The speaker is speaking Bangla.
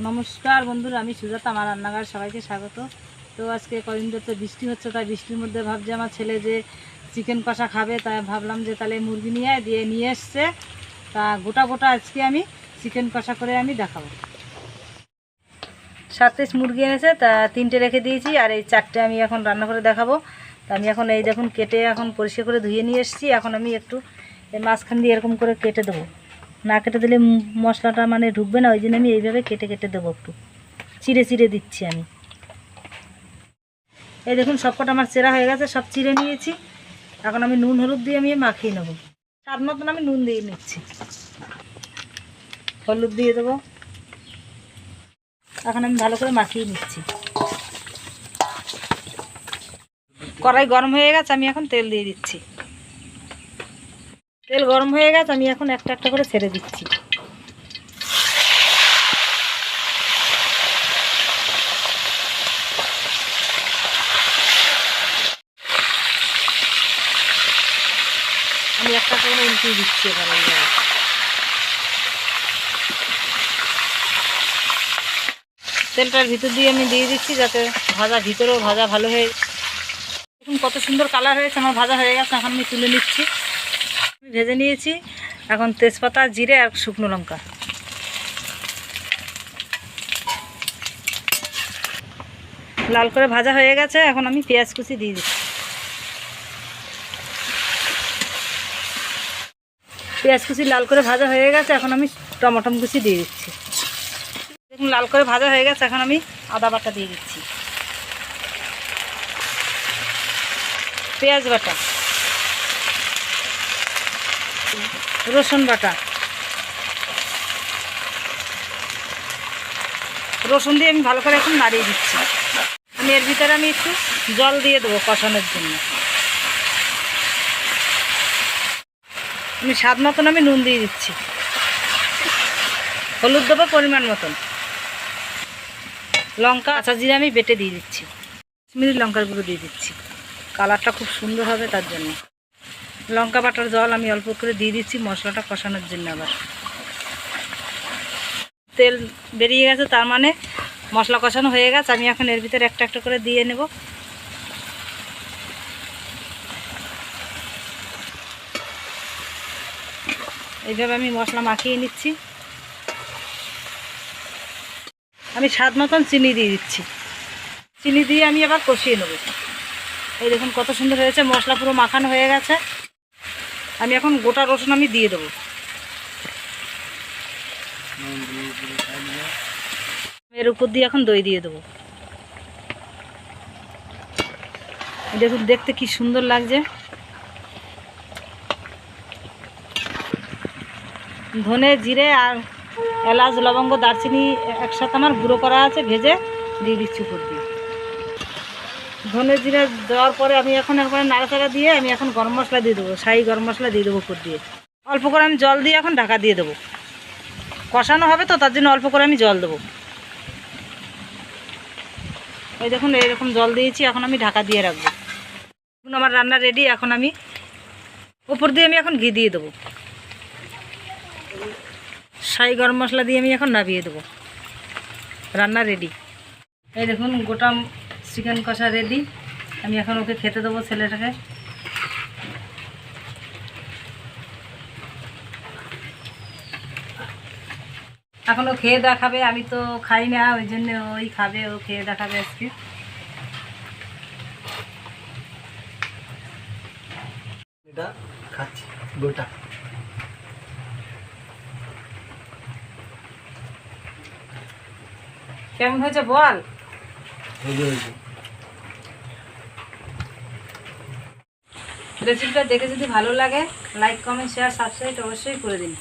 নমস্কার বন্ধুরা, আমি সুজাতা, আমার রান্নাঘর সবাইকে স্বাগত। তো আজকে কদিন তো বৃষ্টি হচ্ছে, তাই বৃষ্টির মধ্যে ভাবছি আমার ছেলে যে চিকেন কষা খাবে, তাই ভাবলাম যে তাহলে মুরগি নিয়ে দিয়ে নিয়ে এসছে। তা গোটা গোটা আজকে আমি চিকেন কষা করে আমি দেখাবো। সাত পিস মুরগি এনেছে, তা তিনটে রেখে দিয়েছি, আর এই চারটে আমি এখন রান্না করে দেখাবো। তা আমি এখন এই দেখুন, কেটে এখন পরিষ্কার করে ধুয়ে নিয়ে এসেছি, এখন আমি একটু মাঝখান দিয়ে এরকম করে কেটে দেবো। না কেটে দিলে মশলাটা মানে ঢুকবে না, ওই জন্য আমি এইভাবে কেটে কেটে দেবো একটু। চিড়ে চিড়ে দিচ্ছি আমি। এই দেখুন, সবকটা আমার চেরা হয়ে গেছে, সব চিড়ে নিয়েছি। এখন আমি নুন, হলুদ দিয়ে আমি মাখিয়ে নেব। তার মতন আমি নুন দিয়ে নিচ্ছি। হলুদ দিয়ে দেবো। এখন আমি ভালো করে মাখিয়ে নিচ্ছি। কড়াই গরম হয়ে গেছে, আমি এখন তেল দিয়ে দিচ্ছি। তেল গরম হয়ে গেছে, আমি এখন একটা একটা করে ছেড়ে দিচ্ছি। আমি একটা করে উল্টিয়ে দিচ্ছি তেলটার ভিতর দিয়ে আমি দিয়ে দিচ্ছি যাতে ভাজা ভিতরেও ভাজা ভালো হয়ে দেখুন কত সুন্দর কালার হয়েছে, আমার ভাজা হয়ে গেছে, এখন আমি তুলে নিচ্ছি। ভেজে নিয়েছি। এখন তেজপাতা, জিরে আর শুকনো লঙ্কা। লাল করে ভাজা হয়ে গেছে। এখন আমি পেঁয়াজ কুচি দিয়ে দিচ্ছি। পেঁয়াজ কুচি লাল করে ভাজা হয়ে গেছে। এখন আমি টমাটম কুচি দিয়ে দিচ্ছি। দেখুন, লাল করে ভাজা হয়ে গেছে। এখন আমি আদা বাটা দিয়ে দিচ্ছি। পেঁয়াজ বাটা। রসুন বাটা। রসুন দিয়ে আমি ভালো করে এখন নাড়িয়ে দিচ্ছি। আমি এর ভিতরে আমি একটু জল দিয়ে দেবো কষানোর জন্য। আমি স্বাদ মতন আমি নুন দিয়ে দিচ্ছি। হলুদ দেবো পরিমাণ মতন। লঙ্কা আচা জিরে আমি বেটে দিয়ে দিচ্ছি। কাশ্মীরি লঙ্কার গুঁড়ো দিয়ে দিচ্ছি। কালারটা খুব সুন্দর হবে তার জন্য। লঙ্কা বাটার জল আমি অল্প করে দিয়ে দিচ্ছি, মশলাটা কষানোর জন্য আবার। তেল বেরিয়ে গেছে, তার মানে মশলা কষানো হয়ে গেছে, আমি এখন এর ভিতরে একটা একটা করে দিয়ে নেব। এইভাবে আমি মশলা মাখিয়ে নিচ্ছি। আমি স্বাদ মতন চিনি দিয়ে দিচ্ছি। চিনি দিয়ে আমি আবার কষিয়ে নেব। এই দেখুন কত সুন্দর হয়েছে, মশলা পুরো মাখানো হয়ে গেছে। আমি এখন গোটা রসুন আমি দিয়ে দেবো। এর উপর দিয়ে এখন দই দিয়ে দেবো। দেখুন, দেখতে কি সুন্দর লাগছে। ধনে, জিরে আর এলাচ, লবঙ্গ, দারচিনি একসাথে আমার গুঁড়ো করা আছে, ভেজে দিয়ে দিচ্ছি উপর দিয়ে। ধনে জিরে দেওয়ার পরে আমি এখন একবারে নাড়াচাড়া দিয়ে আমি এখন গরম মশলা দিয়ে দেবো, শাহি গরম মশলা দিয়ে দেবো উপর দিয়ে। অল্প করে আমি জল দিয়ে এখন ঢাকা দিয়ে দেবো। কষানো হবে তো, তার জন্য অল্প করে আমি জল দেবো। এই দেখুন এরকম জল দিয়েছি, এখন আমি ঢাকা দিয়ে রাখব। এখন আমার রান্না রেডি এখন আমি উপর দিয়ে আমি এখন ঘি দিয়ে দেবো। শাহি গরম মশলা দিয়ে আমি এখন নামিয়ে দেবো। রান্না রেডি এই দেখুন, গোটা চিকেন কষা রেডি আমি এখন ওকে খেতে দেবো ছেলেটাকে। এখন ও খেয়ে দেখাবে আমি তো খাই না ওই জন্য ওই খাবে ও খেয়ে দেখাবে আজকে। খাচ্ছি গোটা। কেমন হয়েছে বল হেভি হয়েছে রেসিপিটা দেখে যদি ভালো লাগে লাইক কমেন্ট শেয়ার সাবস্ক্রাইব অবশ্যই করে দিন।